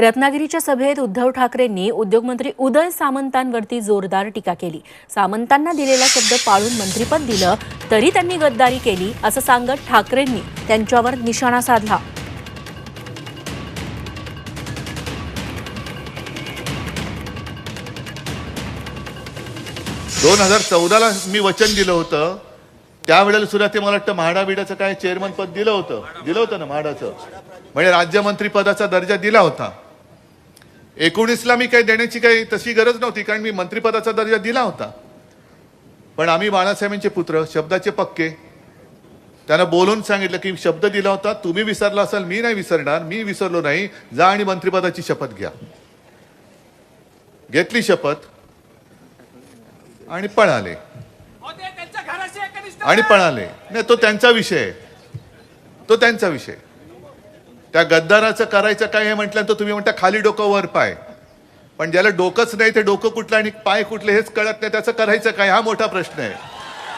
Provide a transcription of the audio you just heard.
रत्नागिरीच्या सभेत उद्धव ठाकरेंनी उद्योगमंत्री उदय सामंतांवरती जोरदार टीका केली. सामंतांना दिलेला शब्द पाळून मंत्रीपद दिलं तरी त्यांनी गद्दारी केली असं सांगत ठाकरेंनी त्यांच्यावर निशाणा साधला. दोन हजार चौदाला मी वचन दिलं होतं. त्यावेळेला सुद्धा ते मला वाटतं म्हाडा बिडाचं काय चेअरमन पद दिलं होतं. दिलं होतं ना म्हाडाचं. म्हणजे राज्यमंत्री पदाचा दर्जा दिला होता. एकोणीसला मी काही देण्याची काही तशी गरज नव्हती कारण मी मंत्रिपदाचा दर्जा दिला होता. पण आम्ही बाळासाहेबांचे पुत्र शब्दाचे पक्के. त्यांना बोलून सांगितलं की शब्द दिला होता तुम्ही विसरला असाल मी नाही विसरणार मी विसरलो नाही जा आणि मंत्रिपदाची शपथ घ्या. घेतली शपथ आणि पळाले. आणि. पळाले. नाही तो त्यांचा विषय तो त्यांचा विषय त्या गद्दाराचं करायचं काय हे म्हटल्यानंतर तुम्ही म्हणता खाली डोकं वर पाय. पण ज्याला डोकंच नाही ते डोकं कुठलं आणि पाय कुठले हेच कळत नाही त्याचं करायचं काय? हा मोठा प्रश्न आहे.